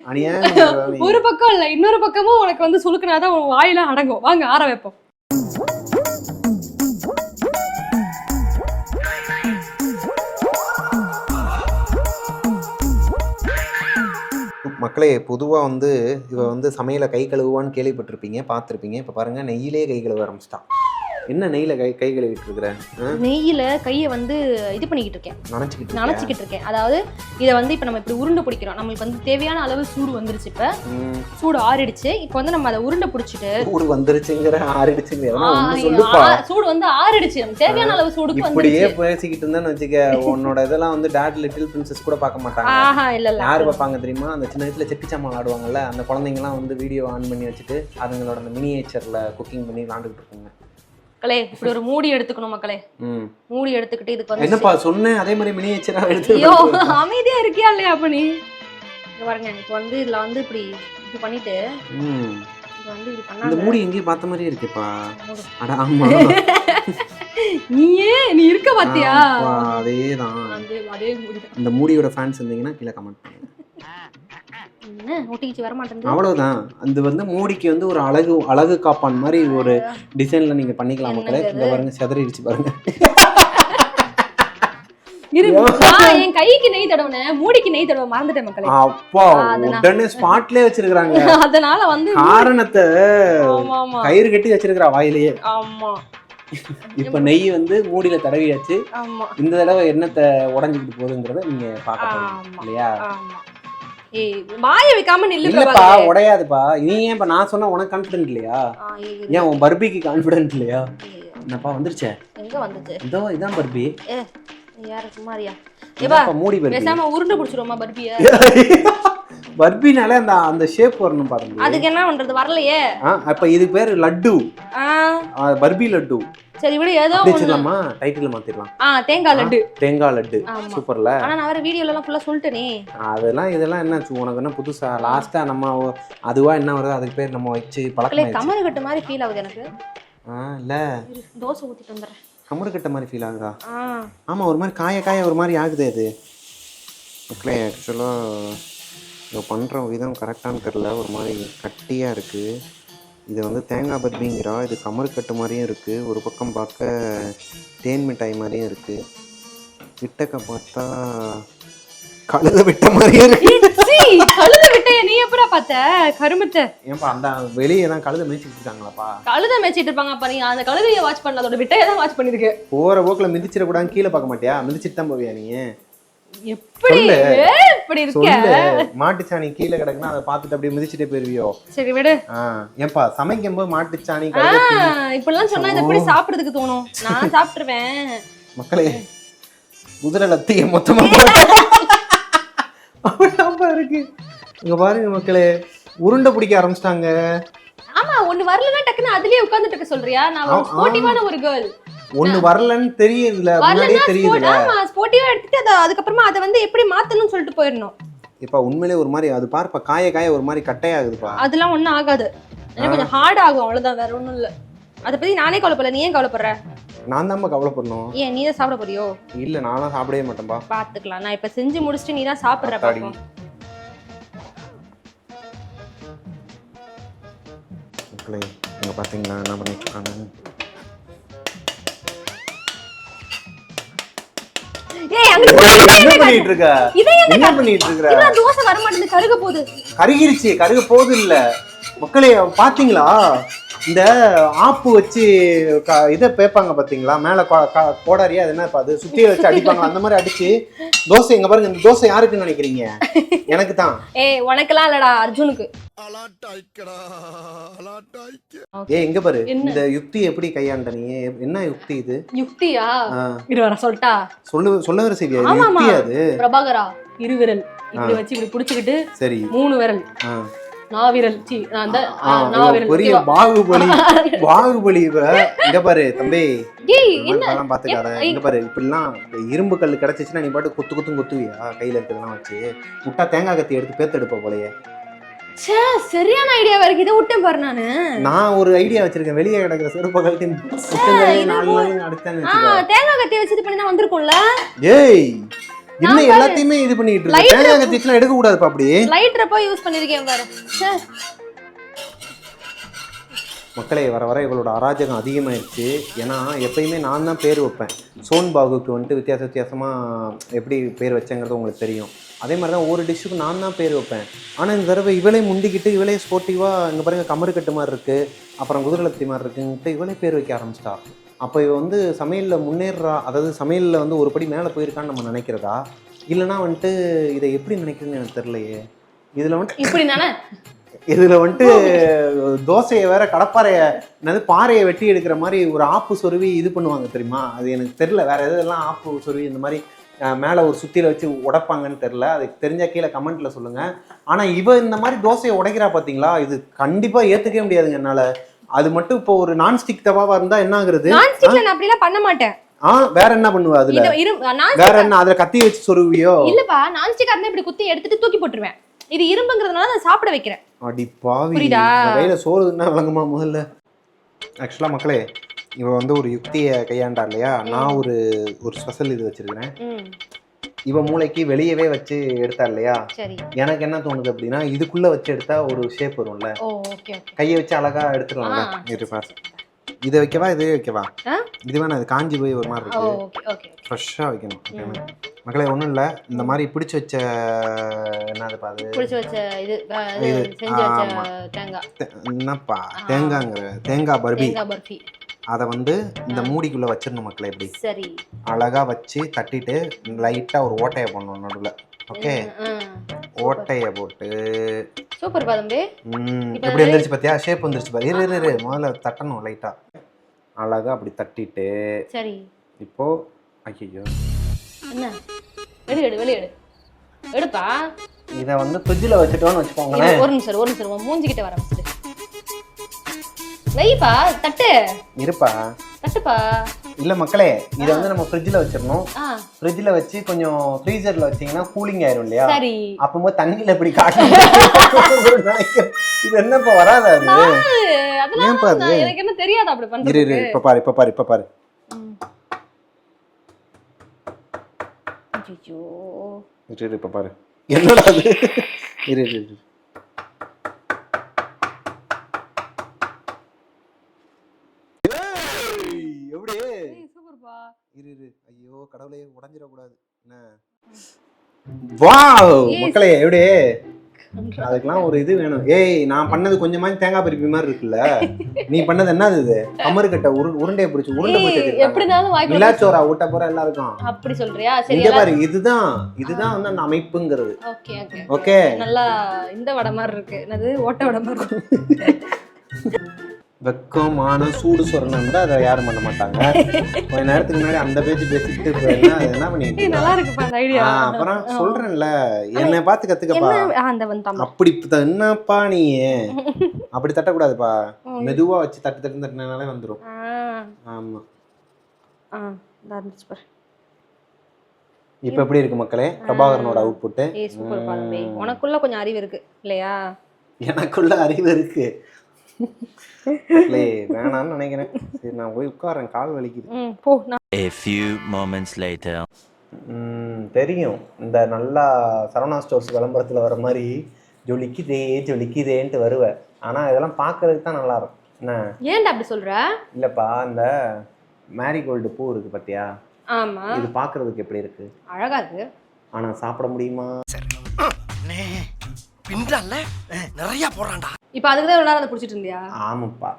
அநியாயம் ஒரு பக்கம் இல்ல இன்னொரு பக்கமும் உனக்கு வந்து சுழுக்குனாதான் உன் வாயில அடங்கும். வாங்க ஆற வைப்போம். மக்களே பொதுவாக வந்து இவ வந்து சமையலை கை கழுவுவான்னு கேள்விப்பட்டிருப்பீங்க பார்த்துருப்பீங்க. இப்போ பாருங்கள் நெய்யிலே கை கழுவ ஆரம்பிச்சிட்டான் என்ன நெய்ல கை கை கழுவிட்டு இருக்கிற நெய்யில கையை வந்து இது பண்ணிக்கிட்டு இருக்கேன். நினைச்சுக்கிட்டு? நனைச்சிக்கிட்டு இருக்கேன். அதாவது இதை வந்து இப்போ நம்ம இப்படி உருண்டை பிடிக்கிறோம். நம்மளுக்கு வந்து தேவையான அளவு சூடு வந்துருச்சு இப்போ. சூடு ஆறிடுச்சு. இப்போ வந்து நம்ம அதை உருண்டை பிடிச்சிட்டு சூடு வந்துருச்சுங்கிற ஆறிடுச்சுங்கிற. சூடு வந்து ஆறிடுச்சு. தேவையான அளவு சூடுக்கு இப்படியே பேசிக்கிட்டு இருந்தேன்னு வச்சுக்க உன்னோட இதெல்லாம் வந்து டாட் லிட்டில் பிரின்சஸ் கூட பார்க்க மாட்டாங்க. ஆஹா இல்ல இல்ல. யார் பார்ப்பாங்க தெரியுமா? அந்த சின்ன வயசுல செட்டி சாமான் ஆடுவாங்கல்ல அந்த குழந்தைங்கலாம் வந்து வீடியோ ஆன் பண்ணி வச்சுட்டு அதுங்களோட அந்த மினியேச்சர்ல குக்கிங் பண்ணி விளாண்டுக்கிட்டு இருக்குங்க மக்களே இப்படி ஒரு மூடி எடுத்துக்கணும் மக்களே. ம். மூடி எடுத்துக்கிட்டு இதுக்கு வந்து என்னப்பா சொன்னேன் அதே மாதிரி மினியேச்சரா எடுத்து ஐயோ அமைதியா இருக்கியா இல்லையா அப்ப நீ இங்க பாருங்க இப்போ வந்து இதுல வந்து இப்படி இப்படி பண்ணிட்டு ம். இது வந்து இப்படி இந்த மூடி எங்கேயும் பார்த்த மாதிரி இருக்குப்பா. அட ஆமா. நீயே நீ இருக்க பாத்தியா? அதே தான் வந்து அதே மூடி. இந்த மூடியோட ஃபேன்ஸ் இருந்தீங்கன்னா கீழே கமெண்ட் பண்ணுங்க. ஒட்டிக்கிச்சு அவ்வளவுதான். அது வந்து மூடிக்கு வந்து ஒரு அழகு அழகு காப்பான் மாதிரி ஒரு டிசைன்ல நீங்க பண்ணிக்கலாம் மக்களே இந்த பாருங்க செதறிடுச்சு பாருங்க. என் கைக்கு நெய் தடவுனேன் மூடிக்கு நெய் தடவை மறந்துட்டேன் மக்களே. அப்பா அதனா- உடனே ஸ்பாட்லயே வச்சிருக்காங்க அதனால வந்து காரணத்தை கயிறு கட்டி வச்சிருக்கிறா வாயிலேயே. ஆமா. இப்ப நெய் வந்து மூடியில தடவியாச்சு. இந்த தடவை என்னத்தை உடஞ்சிக்கிட்டு போகுதுங்கிறத நீங்க ஆமா. இல்லையா? வாய வைக்காம நில்லு இல்லப்பா. உடையாதுப்பா. நீ ஏன் இப்ப நான் சொன்னா உனக்கு கான்பிடன்ட் இல்லையா. ஏன் உன் பர்பிக்கு கான்பிடன்ட் இல்லையா? என்னப்பா வந்துருச்சே? எங்க வந்துச்சு? இதோ இதான் பர்பி. யாரு சும்மாரியா ஏப்பா மூடி பர்பி? பேசாம உருண்டை பர்பிய? பர்பினாலே அந்த அந்த ஷேப் வரணும் பாருங்க. அதுக்கு என்ன பண்றது வரலையே. அப்ப இது பேரு லட்டு. பர்பி லட்டு. சரி விடு ஏதோ வச்சிடலாமா? டைட்டில் மாத்திடலாம். ஆ தேங்காய் லட்டு. தேங்காய் லட்டு. சூப்பர்ல. ஆனா நான் வேற வீடியோல எல்லாம் ஃபுல்லா சொல்லிட்டேனே. அதெல்லாம் இதெல்லாம் என்ன உனக்கு என்ன புதுசா? லாஸ்டா நம்ம அதுவா என்ன வருதோ அதுக்கு பேர் நம்ம வச்சு பழக்கம் கமரு கட்டு மாதிரி ஃபீல் ஆகுது எனக்கு. இல்ல. இரு, தோசை ஊத்திட்டு வந்துடுறேன். கமரு கட்ட மாதிரி ஃபீல் ஆகுதா? ஆ. ஆமா ஒரு மாதிரி காய காய ஒரு மாதிரி ஆகுது அது. மக்களே ஆக்சுவலாக இதை பண்ணுற விதம் கரெக்டானு தெரில ஒரு மாதிரி கட்டியாக இருக்குது இது வந்து தேங்காய் பர்பிங்கிறா. இது கமர் கட்டு மாதிரியும் இருக்குது ஒரு பக்கம் பார்க்க தேன் மிட்டாய் மாதிரியும் இருக்குது கிட்டக்க பார்த்தா கழுத விட்ட மாதிரியும் இருக்கு. சீ, கழுத விட்டைய நீ எப்படா பார்த்த? கருமத்தை. ஏன்பா அந்த வெளியே தான் கழுத மேய்ச்சிட்டு இருக்காங்களாப்பா? கழுத மேய்ச்சிட்டு இருப்பாங்க நீ. அந்த கழுதைய வாட்ச் பண்ணல. அதோட விட்டைய தான் வாட்ச் பண்ணிருக்கு போகிற போக்கில் மிதிச்சிடக்கூடாது கீழே பார்க்க மாட்டியா? மிதிச்சிட்டு தான் போவியா நீ? எப்படி. இப்படி இருக்க? மாட்டுச்சாணி கீழே கிடக்குன்னா அதை பார்த்துட்டு அப்படியே மிதிச்சிட்டே போயிருவியோ? சரி விடு. ஏன்பா சமைக்கும் போது மாட்டுச்சாணி இப்படிலாம் சொன்னா இதை எப்படி சாப்பிடுறதுக்கு தோணும்? நான் சாப்பிட்டுருவேன். மக்களே குதிரை லத்திய மொத்தமா இருக்கு. இங்க பாருங்க மக்களே உருண்டை பிடிக்க ஆரம்பிச்சிட்டாங்க. ஆமா ஒண்ணு வரலன்னா டக்குன்னு அதுலயே உட்கார்ந்துட்டு இருக்க சொல்றியா? நான் ஒரு ஒரு கேர்ள் ஒண்ணு வரலன்னு தெரியுதுல முன்னாடியே தெரியுதுல. ஸ்போர்ட்டிவா எடுத்துட்டு அதை அதுக்கப்புறமா அதை வந்து எப்படி மாத்தணும்னு சொல்லிட்டு போயிடணும். இப்ப உண்மையிலே ஒரு மாதிரி அது பாருப்பா காய காய ஒரு மாதிரி கட்டையாகுதுப்பா அதெல்லாம் ஒண்ணும் ஆகாது. கொஞ்சம் ஹார்ட் ஆகும் அவ்வளவுதான் வேற ஒண்ணும் இல்ல. அதை பத்தி நானே கவலைப்படல நீ ஏன் கவலைப்படுற? நான் தான்ப்பா கவலைப்படணும். ஏன் நீ தான் சாப்பிட போறியோ? இல்ல நானும் சாப்பிடவே மாட்டேன்பா. பாத்துக்கலாம். நான் இப்ப செஞ்சு முடிச்சுட்டு நீ தான் சாப்பிடுற மக்களே இங்க பாத்தீங்களா என்ன பண்ணிட்டு ஏய் அங்க என்ன பண்ணிட்டு இருக்க? இதை என்ன பண்ணிட்டு இருக்கிற இன்னும் தோசை வர மாட்டேங்குது கருக போகுது. கருகிருச்சு கருக போகுது இல்ல. மக்களே பாத்தீங்களா? இந்த ஆப்பு வச்சு க- இதை பேப்பாங்க பாத்தீங்களா? மேல கோடாரியா அது என்ன அது சுத்திய வச்சு அடிப்பாங்க அந்த மாதிரி அடிச்சு தோசை எங்க பாருங்க இந்த தோசை யாருக்குன்னு நினைக்கிறீங்க? எனக்கு தான். ஏய் உனக்கெல்லாம் இல்லடா அர்ஜுனுக்கு. ஏ எங்க பாரு? இந்த யுக்தி எப்படி கையாண்ட நீ? என்ன யுக்தி இது? யுக்தியா? ஆ, இரு வர சொல்லிட்டா. சொல்லு சொல்ல வர சரியா. யுக்தி அது? பிரபாகரா இரு விரல். இப்படி வச்சு இப்படி புடிச்சுக்கிட்டு சரி. மூணு விரல். நாவிரல். சி அந்த நாவிரல் பெரிய? பாகுபலி பாகுபலி இங்க பாரு தம்பி. பாத்துக்காத. இங்க பாரு இப்படிலாம் இரும்பு கல் கிடைச்சிச்சுன்னா நீ பாட்டு குத்து குத்தும் குத்துவியா? கையில இருக்கிறதெல்லாம் வச்சு. முட்டா தேங்காய் கத்தி எடுத்து பேத்து எடுப்ப போலயே. ச்சே, சரியான ஐடியா இருக்கு. இதை விட்டேன் பாரு நானு. நான் ஒரு ஐடியா வச்சிருக்கேன். வெளியே கிடக்குற செருப்ப கழட்டி. தேங்காய் கத்தி வச்சு இது பண்ணி தான் வந்திருக்கும்ல? ஏய் இன்னும். எல்லாத்தையுமே இது பண்ணிட்டு இருக்கு தேங்காய் கத்திச்சுலாம் எடுக்க கூடாதுப்பா அப்படி. லைட்டரை போய் யூஸ் பண்ணிருக்கேன் பாரு. மக்களே வர வர இவளோட அராஜகம் அதிகமாயிருச்சு. ஏன்னா எப்பயுமே நான் தான் பேர் வைப்பேன். சோன் பாகுக்கு வந்துட்டு வித்தியாச வித்தியாசமாக எப்படி பேர் வச்சேங்கிறது உங்களுக்கு தெரியும். அதே மாதிரி தான் ஒவ்வொரு டிஷ்ஷுக்கு நான் தான் பேர் வைப்பேன். ஆனால் இந்த தடவை இவளே முந்திக்கிட்டு இவளே ஸ்போர்ட்டிவாக இங்கே பாருங்க கமரு கட்டு மாதிரி இருக்குது அப்புறம் குதிரலத்தி மாதிரி இருக்குன்ட்டு இவளே பேர் வைக்க ஆரம்பிச்சிட்டா. அப்போ இவ வந்து சமையலில் முன்னேறா அதாவது சமையலில் வந்து ஒரு படி மேலே போயிருக்கான்னு நம்ம நினைக்கிறதா? இல்லைனா வந்துட்டு இதை எப்படி நினைக்கிறதுன்னு எனக்கு தெரியலையே. இதில் வந்துட்டு இப்படி தானே இதில் வந்துட்டு தோசையை வேற கடப்பாறையை என்னது பாறையை வெட்டி எடுக்கிற மாதிரி ஒரு ஆப்பு சொருவி இது பண்ணுவாங்க தெரியுமா? அது எனக்கு தெரியல. வேற எதெல்லாம் ஆப்பு சொருவி இந்த மாதிரி மேலே ஒரு சுத்தியில வச்சு உடைப்பாங்கன்னு தெரில அதுக்கு தெரிஞ்ச கீழே கமெண்ட்ல சொல்லுங்க. ஆனால் இவ இந்த மாதிரி தோசையை உடைக்கிறா பார்த்தீங்களா இது கண்டிப்பாக ஏற்றுக்கவே முடியாதுங்க என்னால். அது மட்டும் இப்போ ஒரு நான்ஸ்டிக் தவாவா இருந்தா என்ன ஆகுறது நான்ஸ்டிக்ல நான் அப்படிலாம் பண்ண மாட்டேன். ஆ வேற என்ன பண்ணுவ அதுல? வேற என்ன அதுல கத்தி வச்சு சொருவியோ இல்லப்பா நான்ஸ்டிக் இருந்தா இப்படி குத்தி எடுத்துட்டு தூக்கி போட்டுருவேன். இது இரும்புங்கிறதுனால நான் சாப்பிட வைக்கிறேன். அடி பாவி. புரியுதா? கையில சோறுன்னா விளங்குமா முதல்ல? ஆக்சுவலா மக்களே இவ வந்து ஒரு யுக்தியை கையாண்டா இல்லையா? நான் ஒரு ஒரு ஸ்பெஷல் இது வச்சிருக்கிறேன். இவ மூளைக்கு வெளியவே வச்சு எடுத்தா இல்லையா? எனக்கு என்ன தோணுது அப்படின்னா இதுக்குள்ள வச்சு எடுத்தா ஒரு ஷேப் வரும்ல. கையை வச்சு அழகா எடுத்துடலாம்ல பாரு. இதை வைக்கவா இதே வைக்கவா? இது வேணா இது காஞ்சி போய் ஒரு மாதிரி இருக்கு. ஃப்ரெஷ்ஷாக வைக்கணும்? மக்களே ஒன்றும் இல்லை. இந்த மாதிரி பிடிச்சி வச்ச என்னது பாது புடிச்சு வச்ச இது இது என்னப்பா? தேங்காங்கிற தேங்காய் பர்பி. அதை வந்து இந்த மூடிக்குள்ளே வச்சிடணும் மக்களே இப்படி. சரி. அழகா வச்சு தட்டிட்டு லைட்டாக ஒரு ஓட்டையை போடணும் நடுவில். ஓகே? ஓட்டையை போட்டு. சூப்பர் பாதம்பே. ம், இப்ப எப்படி வந்துருச்சு பார்த்தியா ஷேப் வந்துருச்சு பாரு. இரு இரு, முதல்ல தட்டணும் லைட்டாக அழகா அப்படி தட்டிட்டு. சரி. இப்போ ஐயோ என்ன? எடு எடு வெளிய எடு எடுப்பா. இதை வந்து ஃப்ரிட்ஜில் வச்சுட்டோன்னு இரு, வச்சுக்கோங்களேன். ஒரு நிமிஷம் ஒரு நிமிஷம். இரு, உன் மூஞ்சிக்கிட்ட வர வைப்பா தட்டு. இருப்பா. தட்டுப்பா. இல்லை மக்களே இதை வந்து நம்ம ஃப்ரிட்ஜில் வச்சிடணும். ஆ. ஃப்ரிட்ஜில் வச்சு கொஞ்சம் ஃப்ரீசரில் வச்சீங்கன்னா கூலிங் ஆயிரும் இல்லையா? சரி. அப்போது தண்ணியில் இப்படி நினைக்கிறேன். இது என்னப்பா வராதா அது? நான் எனக்கு என்ன தெரியாது அப்படி இரு இரு பண்றது இப்போ பாரு இப்போ பாரு இப்போ பாரு. ஐயோ இரு இப்போ பாரு. என்னடா அது? இரு இரு இரு ஏய், எப்படி சூப்பர்ப்பா இரு ஐயோ கடவுளே உடஞ்சிடக்கூடாது. என்ன? வாவ்! ஏய். மக்களே எப்படி? அதுக்கெல்லாம் ஒரு இது வேணும். ஏய் நான் பண்ணது கொஞ்சமாச்சும் தேங்காய் பருப்பி மாதிரி இருக்குல்ல? நீ பண்ணது என்னது இது? கமரு கட்ட உரு உருண்டையை பிடிச்சி உருண்டை பிடிச்சி எப்படினாலும் நிலாச்சோரா ஊட்ட போற எல்லாருக்கும். அப்படி சொல்றியா? சரி இங்க பாரு இதுதான். இதுதான் வந்து அந்த அமைப்புங்கிறது. Okay okay. ஓகே. நல்லா இந்த வடை மாதிரி இருக்கு. என்னது? ஓட்ட வடை மாதிரி இருக்கு. வெக்கம் மானம் சூடு சொரணம் தான் அதை யாரும் பண்ண மாட்டாங்க. கொஞ்ச நேரத்துக்கு முன்னாடி அந்த பேச்சு பேசிட்டு இப்ப என்ன அது என்ன பண்ணிட்டு இருக்க? நல்லா ஆ, அப்புறம் சொல்றேன்ல என்னை பார்த்து கத்துக்கப்பா. அப்படி என்னப்பா நீ? அப்படி தட்டக்கூடாதுப்பா. மெதுவா வச்சு தட்டு தட்டு தட்டினாலே வந்துடும் ஆமா. இப்ப எப்படி இருக்கு மக்களே? பிரபாகரனோட சூப்பர் பாருங்க உனக்குள்ள கொஞ்சம் அறிவு இருக்கு இல்லையா? எனக்குள்ள அறிவு இருக்கு. மக்களே, வேணாம்னு நினைக்கிறேன். சரி நான் போய் உட்காரேன் கால் வலிக்குது. போ நான் A few moments later. ம், தெரியும். இந்த நல்லா சரவணா ஸ்டோர்ஸ் விளம்பரத்தில் வர மாதிரி ஜொலிக்குதே ஜொலிக்குதேன்ட்டு வருவேன் ஆனால் இதெல்லாம் பார்க்கறதுக்கு தான் நல்லா இருக்கும். என்ன? ஏன்டா அப்படி சொல்ற? இல்லைப்பா இந்த மேரிகோல்டு பூ இருக்கு பார்த்தியா ஆமா. இது பார்க்கறதுக்கு எப்படி இருக்கு? அழகா இருக்கு. ஆனால் சாப்பிட முடியுமா? பின்றான்ல நிறைய போடுறான்டா. இப்போ அதுக்கு தான் எல்லாரும் அதை பிடிச்சிட்டு இருந்தியா? ஆமாப்பா.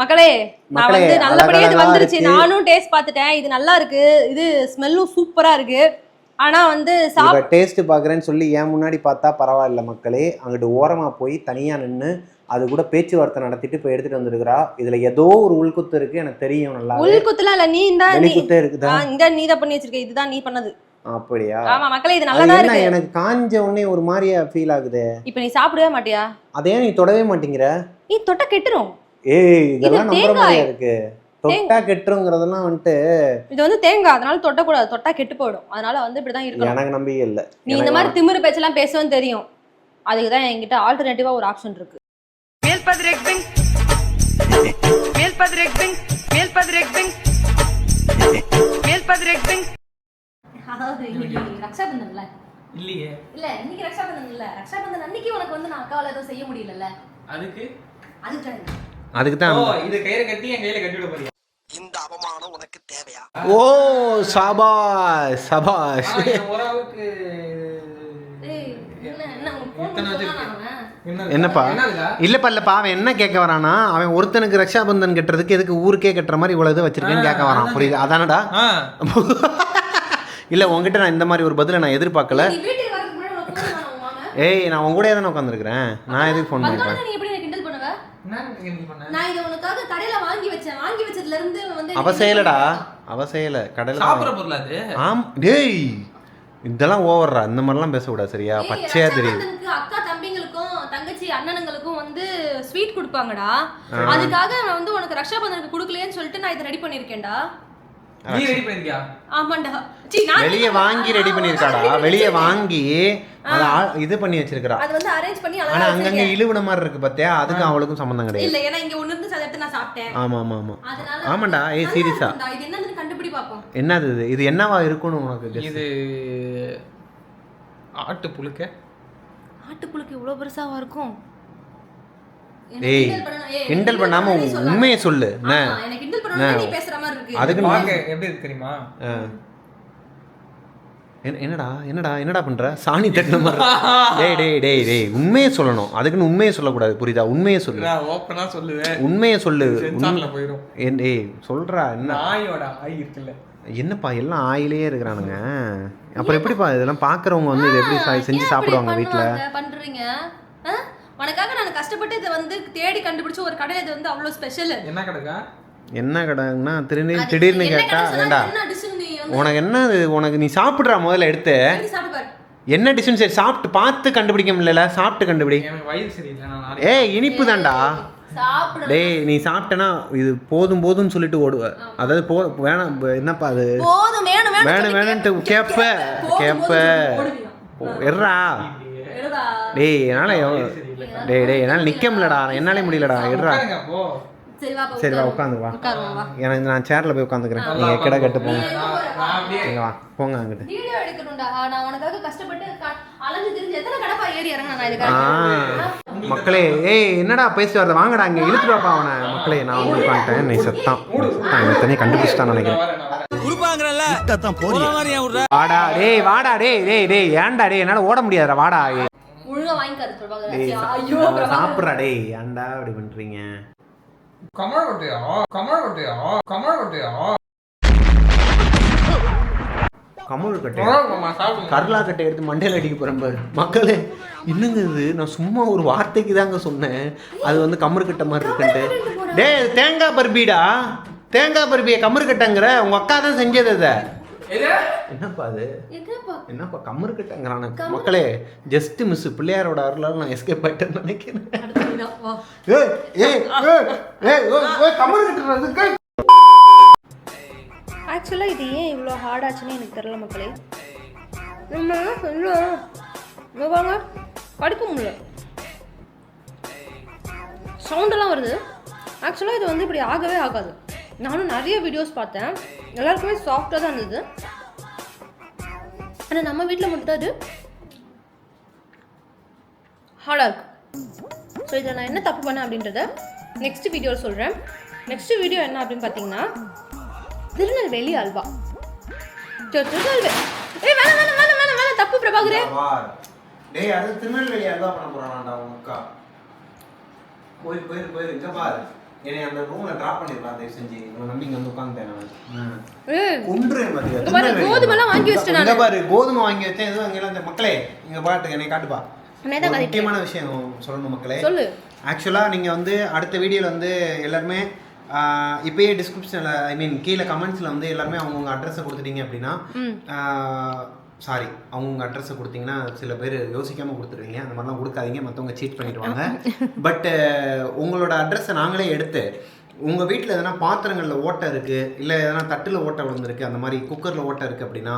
மக்களே நான் வந்து நல்லபடியா இது வந்துருச்சு. நானும் டேஸ்ட் பார்த்துட்டேன். இது நல்லா இருக்கு. இது ஸ்மெல்லும் சூப்பரா இருக்கு. ஆனா வந்து சாப் இவ டேஸ்ட் பார்க்குறேன்னு சொல்லி ஏன் முன்னாடி பார்த்தா பரவாயில்ல மக்களே. அங்கிட்டு ஓரமாக போய் தனியாக நின்று அது கூட பேச்சுவார்த்தை நடத்திட்டு இப்போ எடுத்துட்டு வந்திருக்கிறா. இதுல ஏதோ ஒரு உள்குத்து இருக்கு. எனக்கு தெரியும் நல்லா உள்குத்துலாம் இல்ல. நீ வெளிக்குத்தே இருக்குதா? இந்த நீ தான் பண்ணி வச்சிருக்க. இதுதான் நீ பண்ணது. அப்படியா? ஆமா மக்களே இது நல்லா தான் எனக்கு காஞ்ச உடனே ஒரு மாதிரியா ஃபீல் ஆகுது. இப்போ நீ சாப்பிடவே மாட்டியா? அதே நீ தொடவே மாட்டேங்கிற? நீ தொட்ட கெட்டுரும். ஏய் இதெல்லாம் நம்புற. மாதிரியா இருக்கு. தொட்டா கெட்டுருங்கிறதெல்லாம் வந்துட்டு இது வந்து தேங்காய். அதனால தொட்டக்கூடாது. தொட்டா கெட்டு போயிடும். அதனால வந்து இப்படிதான் இருக்கணும். எனக்கு நம்பிக்கை இல்லை. நீ இந்த மாதிரி திமிரு பேச்செல்லாம் பேசவும் தெரியும். அதுக்கு தான் என்கிட்ட ஆல்டர்னேட்டிவா ஒரு ஆப்ஷன் இருக்கு. அதாவது இன்னைக்கு ரக்ஷாபந்தன்ல? இல்லையே. இல்ல இன்னைக்கு ரக்ஷாபந்தன் இல்ல ரக்ஷாபந்தன் அன்னைக்கு உனக்கு வந்து நான் அக்காவால எதுவும் செய்ய முடியலல்ல? அதுக்கு? அதுக்கு அதுக்கு ஓ தான் இது கயிறை கட்டி என் கையில கட்டி விட போறியா? இந்த அவமானம் உனக்கு தேவையா? ஓ சபாஷ் சபாஷ்? என்னப்பா? இல்லப்பா இல்லப்பா அவன் என்ன கேட்க வரானா? அவன் ஒருத்தனுக்கு ரக்ஷாபந்தன் கட்டுறதுக்கு எதுக்கு ஊருக்கே கட்டுற மாதிரி இவ்வளவு இது வச்சிருக்கேன்னு கேட்க வரான். புரியுது? அதானடா? இல்ல உங்ககிட்ட நான் இந்த மாதிரி ஒரு பதிலை நான் எதிர்பார்க்கல. ஏய் நான் உங்க கூட தானே உட்காந்துருக்கிறேன் நான் எதுக்கு ஃபோன் பண்ணிப்பேன்? வந்தோடனே நீ எப்படி எனக்கு கிண்டல் பண்ணுவ? என்ன கிண்டல் பண்ண? நான் இதை உனக்காக கடையில வாங்கி வச்சேன். வாங்கி வச்சதுல இருந்து வந்து அவ செய்யலடா. அவ செய்யல. கடையில் ஆம் டேய் இதெல்லாம் ஓவர்ரா. இந்த மாதிரிலாம் பேசக்கூடாது சரியா? பச்சையா தெரியுது. ரக்ஷாபந்தனுக்கு அக்கா தம்பிங்களுக்கும் தங்கச்சி அண்ணனுங்களுக்கும் வந்து ஸ்வீட் கொடுப்பாங்கடா. அதுக்காக நான் வந்து உனக்கு ரக்ஷாபந்தனுக்கு கொடுக்கலையேன்னு சொல்லிட்டு நான் இதை ரெடி பண்ணிருக்கேன்டா நீ ரெடி பண்ணிருக்கியா ஆமாண்டா. சீ, நான் வெளியே வாங்கி ரெடி பண்ணியிருக்காடா? வெளியே வாங்கி அதை இது பண்ணி வச்சிருக்கா அது வந்து அரேஞ்ச் பண்ணி ஆனா அங்கங்க. இழுவின மாதிரி இருக்கு பார்த்தியா அதுக்கும் அவளுக்கும் சம்மந்தம் கிடையாது. இல்ல ஏன்னா இங்க ஒண்ணு இருந்து அதை எடுத்து நான் சாப்பிட்டேன். ஆமா ஆமா ஆமா. அதனால ஆமாண்டா. ஏய் சீரியஸா. இது என்னன்னு கண்டுபிடி பாப்போம். என்னது இது? இது என்னவா இருக்கும்னு உனக்கு? இது ஆட்டு புழுக்க ஆட்டுப்புழுக்கு இவ்வளவு பெருசாவா இருக்கும்? ஏய் கிண்டல் பண்ணாம. உண்மையை சொல்லு. என்ன ஆமா, எனக்கு கிண்டல் பண்ணணும்னு நீ. பேசுற மாதிரி இருக்கு. அதுக்கு எப்படி இருக்கு தெரியுமா? என்னடா என்னடா என்னடா பண்ற? சாணி தட்டின மாதிரி. டேய் டேய் டேய் டேய் உண்மையை சொல்லணும். அதுக்குன்னு உண்மையை சொல்லக்கூடாது புரியுதா? உண்மையை சொல்லு. ஓப்பனா சொல்லுவேன். உண்மையை சொல்லு. போயிடும் என்- ஏய் சொல்றா என்ன? நாயோட ஆய் இருக்குல்ல. என்னப்பா எல்லாம் ஆயிலே இருக்கிறானுங்க. அப்புறம் எப்படிப்பா இதெல்லாம் பாக்குறவங்க வந்து இதை எப்படி செஞ்சு சாப்பிடுவாங்க பண்ணுவாங்க, பண்றீங்க? உனக்காக நான் கஷ்டப்பட்டு இதை வந்து தேடி கண்டுபிடிச்ச ஒரு கடையில இது வந்து அவ்வளவு ஸ்பெஷல் என்ன கிடக்கா? என்ன கடைன்னா திடீர்னு திடீர்னு கேட்டா வேண்டா உனக்கு என்ன இது? உனக்கு நீ சாப்பிட்றா முதல்ல எடுத்து. என்ன டிஷ்னு சரி சாப்பிட்டு பார்த்து கண்டுபிடிக்க முடியல சாப்பிட்டு கண்டுபிடி. எனக்கு வயிறு சரியில்லை நான் நாளைக்கு ஏய் இனிப்பு தான்டா. டேய் நீ சாப்பிட்டனா இது போதும் போதும்னு சொல்லிட்டு ஓடுவ. அதாவது போ வேணாம் என்னப்பா அது? போதும் வேணும் வேணும் வேணும் சொல்லி வேணும்ட்டு கேப்ப கேப்ப? எர்றா. எடுடா. டேய் என்னால டேய் டேய் என்னால் நிக்க முடியலடா. என்னாலே முடியலடா. எடுறா. சரி வா அப்ப சரி வா உட்காரு. உட்காந்து வா. எனக்கு நான் சேர்ல போய் உட்காந்துக்கிறேன். நீங்க கிட கட்டு போங்க இங்க வா போங்க அங்கிட்டு. வீடியோ எடுக்கணும்டா. நான் உனக்காக கஷ்டப்பட்டு க- அலைஞ்சு திரிஞ்சு எத்தனை கடப்பா ஏறி இறங்கினா நான் ஆ இதுக்காக மக்களே ஏய் என்னடா பேசி வரத வாங்கடா இங்க இழுத்துட்டு வாப்பா அவனை. மக்களே நான் வந்து உட்காந்துட்டேன். நீ செத்தான் செத்தான் தனியாக கண்டுபிடிச்சிட்டான்னு நினைக்கிறேன். வாடா டேய் வாடா டேய் டேய் டேய் ஏன்டா டேய் என்னால ஓட முடியாதுடா வாடா. ஒழுங்கா வாங்கிக்காரு ஐயோ. சாப்பிட்றா டேய் ஏன்டா இப்படி பண்றீங்க? கமல் கட்டை கருளா கட்டை எடுத்து மண்டையில் அடிக்க போறேன் பாரு. மக்களே என்னங்க இது? நான் சும்மா ஒரு வார்த்தைக்கு தாங்க சொன்னேன். அது வந்து கமரு கட்டை மாதிரி இருக்குன்ட்டு. டேய் இது தேங்காய் பர்பிடா தேங்காய் பர்பியை கமரு கட்டைங்கிற உங்க அக்கா தான் செஞ்சது அதை என்னப்பா அது? என்னப்பா என்னப்பா கமரு கட்டைங்கிறான மக்களே ஜஸ்ட் மிஸ் பிள்ளையாரோட அருளால் நான் எஸ்கேப் ஆயிட்டேன்னு நினைக்கிறேன். ஏய் ஆக்சுவலாக இது ஏன் இவ்வளோ ஹார்ட் ஆச்சுன்னு எனக்கு தெரியல மக்களே. நம்ம இங்க வாங்க படிக்க முடியல. சவுண்டெல்லாம் வருது. ஆக்சுவலாக இது வந்து இப்படி ஆகவே ஆகாது. நானும் நிறைய வீடியோஸ் பார்த்தேன். எல்லாருக்குமே சாஃப்டாக தான் இருந்தது. ஆனால் நம்ம வீட்டில் மட்டும் அது ஹார்டாக இருக்கு. ஸோ இதில் நான் என்ன தப்பு பண்ணேன் அப்படின்றத நெக்ஸ்ட் வீடியோவில் சொல்கிறேன் நெக்ஸ்ட் வீடியோ என்ன அப்படின்னு பார்த்தீங்கன்னா திருநெல்வேலி அல்வா. சரி, திருநெல்வேலி ஏ வேணாம் வேணாம் வேணாம் வேணாம் வேணாம் தப்பு பிரபாகரே. டேய் அது திருநெல்வேலி அல்வா பண்ண போறானாடா உங்க அக்கா போய் போயிரு போயிரு இங்க பாரு. என்னை அந்த ரூம்ல டிராப் பண்ணிடலாம் தயவு செஞ்சு. உன் நம்பி இங்க வந்து உட்காந்துட்டேன் நான். கொன்றுவேன் வாங்கி வச்சிட்டேன் பாரு கோதுமை வாங்கி வச்சேன் எதுவும் அங்கே மக்களே இங்க பாட்டு என்னை காட்டுப்பா. முக்கியமான விஷயம் சொல்லணும் மக்களே. ஆக்சுவலாக நீங்கள் வந்து அடுத்த வீடியோவில் வந்து எல்லாருமே இப்பயே டிஸ்கிரிப்ஷனில் ஐ மீன் கீழே கமெண்ட்ஸில் வந்து எல்லாருமே அவங்கவுங்க அட்ரஸை கொடுத்துட்டீங்க அப்படின்னா சாரி அவங்கவுங்க அட்ரஸை கொடுத்தீங்கன்னா சில பேர் யோசிக்காமல் கொடுத்துருவீங்க. அந்த மாதிரிலாம் கொடுக்காதீங்க. மற்றவங்க சீட் பண்ணிடுவாங்க. பட் உங்களோட அட்ரஸை நாங்களே எடுத்து உங்கள் வீட்டில் எதனா பாத்திரங்களில் ஓட்டை இருக்குது இல்லை எதனா தட்டில் ஓட்டை விழுந்திருக்கு அந்த மாதிரி குக்கரில் ஓட்டை இருக்குது அப்படின்னா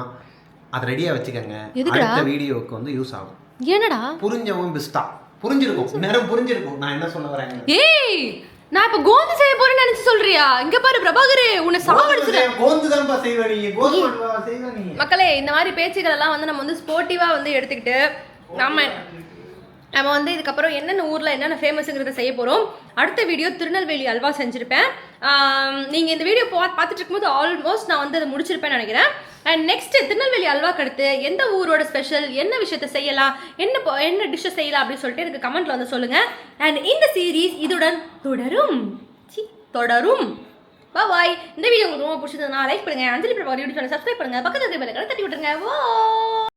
அதை ரெடியாக வச்சுக்கோங்க? அடுத்த வீடியோவுக்கு வந்து யூஸ் ஆகும். என்னடா? புரிஞ்சவன் பிஸ்தா. புரிஞ்சிருக்கும். நேரம் புரிஞ்சிருக்கும். நான் என்ன சொல்ல வரேன்? ஏய் நான் இப்ப கோந்து செய்ய போறேன்னு நினைச்சு சொல்றியா? இங்க பாரு பிரபாகரே உன்னை சாவடிச்சிட்டேன். கோந்து தான்ப்பா செய்வ நீ. கோந்து அல்வா செய்வ. நீ மக்களே இந்த மாதிரி பேச்சுகள் எல்லாம் வந்து நம்ம வந்து ஸ்போர்ட்டிவாக வந்து எடுத்துக்கிட்டு நம்ம நம்ம வந்து இதுக்கப்புறம் என்னென்ன ஊரில் என்னென்ன ஃபேமஸுங்கிறத செய்ய போகிறோம் அடுத்த வீடியோ திருநெல்வேலி அல்வா செஞ்சுருப்பேன். நீங்கள் இந்த வீடியோ பா பார்த்துட்டு இருக்கும்போது ஆல்மோஸ்ட் நான் வந்து அதை முடிச்சிருப்பேன்னு நினைக்கிறேன். அண்ட் நெக்ஸ்ட் திருநெல்வேலி அல்வாக்கு அடுத்து எந்த ஊரோட ஸ்பெஷல் என்ன விஷயத்த செய்யலாம் என்ன என்ன டிஷ்ஷை செய்யலாம் அப்படின்னு சொல்லிட்டு எனக்கு கமெண்ட்டில் வந்து சொல்லுங்கள் அண்ட் இந்த சீரீஸ் இதுடன் தொடரும். சி, தொடரும். பாய் இந்த வீடியோ உங்களுக்கு ரொம்ப பிடிச்சதுன்னா லைக் பண்ணுங்க. Anjali Prabhakar YouTube channel subscribe பண்ணுங்க. பக்கத்தில் இருக்கிற பெல் தட்டி விட்டுருங்க. ஓ